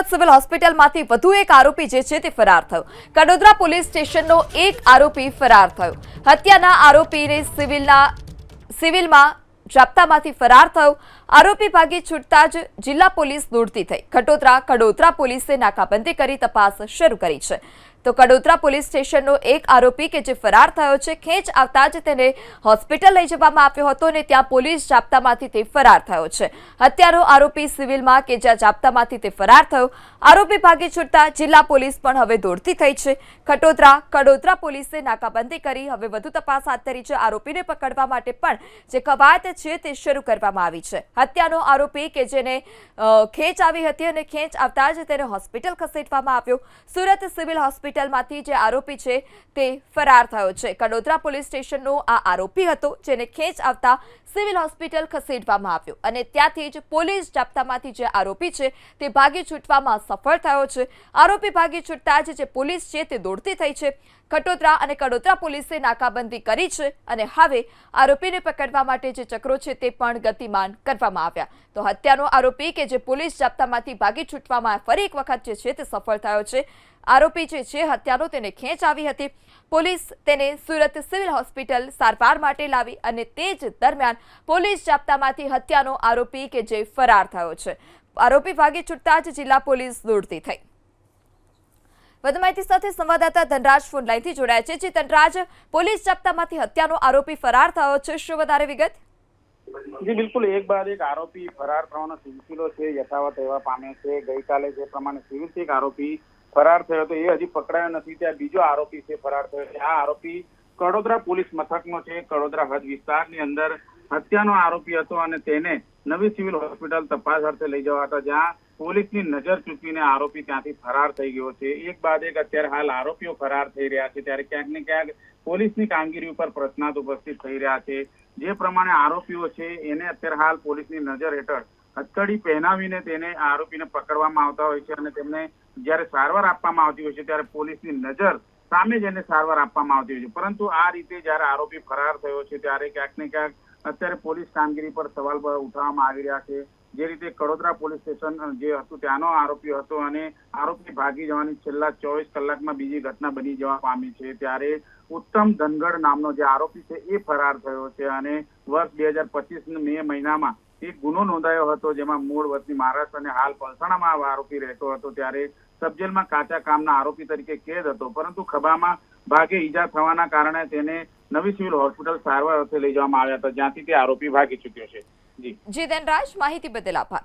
Surat civil હોસ્પિટલમાંથી વધુ એક આરોપી જે છે તે ફરાર થયો. કડોદરા પોલીસ સ્ટેશનનો એક આરોપી ફરાર થયો. હત્યાના આરોપીને સિવિલના સિવિલમાં જાપ્તામાંથી ફરાર થયો. આરોપી ભાગી છૂટતા જ જિલ્લા પોલીસ દોડતી થઈ. ખટોદરા કડોદરા પોલીસે નાકાબંધી કરી તપાસ શરૂ કરી છે. તો કડોદરા પોલીસ સ્ટેશનનો એક આરોપી કે જે ફરાર થયો છે, ખેંચ આવતા જ તેને હોસ્પિટલ લઈ જવામાં આવ્યો હતો અને ત્યાં પોલીસ જાપ્તામાંથી તે ફરાર થયો છે. હત્યારો આરોપી સિવિલમાં કે જ્યાં જાપ્તામાંથી તે ફરાર થયો. આરોપી ભાગી છૂટતા જિલ્લા પોલીસ પણ હવે દોડતી થઈ છે. ખટોદરા કડોદરા પોલીસે નાકાબંધી કરી હવે વધુ તપાસ હાથ ધરી છે. આરોપીને પકડવા માટે પણ જે કવાયત છે તે શરૂ કરવામાં આવી છે. હત્યાનો આરોપી કે જેને ખેંચ આવી હતી અને ખેંચ આવતા જ તેને હોસ્પિટલ ખસેડવામાં આવ્યો. સુરત સિવિલ હોસ્પિટલમાંથી જે આરોપી છે તે ફરાર થયો છે. કડોદરા પોલીસ સ્ટેશનનો આ આરોપી હતો જેને ખેંચ આવતા સિવિલ હોસ્પિટલ ખસેડવામાં આવ્યો. અને ત્યાંથી જ પોલીસ જાપ્તામાંથી જે આરોપી છે તે ભાગી છૂટવામાં સફળ થયો છે. આરોપી ભાગી છૂટતા જ જે પોલીસ છે તે દોડતી થઈ છે. કટોદરા અને કડોદરા પોલીસે નાકાબંધી કરી છે અને હવે આરોપીને પકડવા માટે જે ચક્રો છે તે પણ ગતિમાન કરવામાં આવ્યા. તો હત્યાનો આરોપી કે જે પોલીસ જાપ્તામાંથી ભાગી છૂટવામાં ફરી એક વખત જે છે તે સફળ થયો છે. આરોપી જે છે હત્યાનો તેને ખેંચ આવી હતી. પોલીસ તેને સુરત સિવિલ હોસ્પિટલ સારવાર માટે લાવી અને તે જ દરમિયાન પોલીસ જાપ્તામાંથી હત્યાનો આરોપી કે જે ફરાર થયો છે. આરોપી ભાગી છૂટતા જ જિલ્લા પોલીસ દોડતી થઈ. વધુ માહિતી સાથે સંવાદદાતા ધનરાજ ફોન લાઈનથી જોડાયા છે. જે ધનરાજ, પોલીસ જાપ્તામાંથી હત્યાનો આરોપી ફરાર થયો છે. શું વધારે વિગત? જી, બિલકુલ. એક બાદ એક આરોપી ફરાર થવાનો સિલસિલો છે, યથાવત એવા પામે છે. ગઈકાલે જે પ્રમાણે સિવિલ એક આરોપી ફરાર થયો હતો. એ હજી પકડાયો નથી. ત્યાં બીજો આરોપી છે ફરાર થયો છે. આ આરોપી કડોદરા પોલીસ મથકનો છે. કડોદરા હદ વિસ્તારની અંદર હત્યાનો આરોપી હતો અને તેને નવી સિવિલ હોસ્પિટલ તપાસ અર્થે લઈ જવા હતા, જ્યાં પોલીસની નજર ચૂકવીને આરોપી ત્યાંથી ફરાર થઈ ગયો છે. એક બાદ એક અત્યારે હાલ આરોપીઓ ફરાર થઈ રહ્યા છે. ત્યારે ક્યાંક ને ક્યાંક પોલીસની કામગીરી ઉપર પ્રશ્નાર્થ ઉપસ્થિત થઈ રહ્યા છે. જે પ્રમાણે આરોપીઓ છે, એને અત્યારે હાલ પોલીસની નજર હેઠળ હથકડી પહેરાવીને તેને આરોપીને પકડવામાં આવતા હોય છે અને તેમને જ્યારે સારવાર આપવામાં આવતી હોય છે, ત્યારે પોલીસની નજર સામે જ એને સારવાર આપવામાં આવતી હોય છે. પરંતુ આ રીતે જ્યારે આરોપી ફરાર થયો છે, ત્યારે ક્યાંક ને ક્યાંક અત્યારે પોલીસ કામગીરી પર સવાલ ઉઠાવવામાં આવી રહ્યા છે. જે રીતે કડોદરા પોલીસ સ્ટેશન જે હતું ત્યાંનો આરોપી હતો અને આરોપી ભાગી જવાની છેલ્લા ચોવીસ કલાકમાં બીજી ઘટના બની જવા પામી છે. ત્યારે ઉત્તમ ધનગઢ નામનો જે આરોપી છે એ ફરાર થયો છે અને વર્ષ બે હજાર પચીસ મે મહિનામાં એક ગુનો નોંધાયો હતો જેમાં મૂળ વતની મહારાષ્ટ્ર અને હાલ પલસાણામાં આરોપી રહેતો હતો. ત્યારે સબજેલમાં કાચા કામના આરોપી તરીકે કેદ હતો. પરંતુ ખભામાં ભાગે ઈજા થવાના કારણે તેને નવી સિવિલ હોસ્પિટલ સારવાર અર્થે લઈ જવામાં આવ્યા હતા. જ્યાંથી તે આરોપી ભાગી ચૂક્યો છે. જી. ધનરાજ માહિતી બદલ આભાર.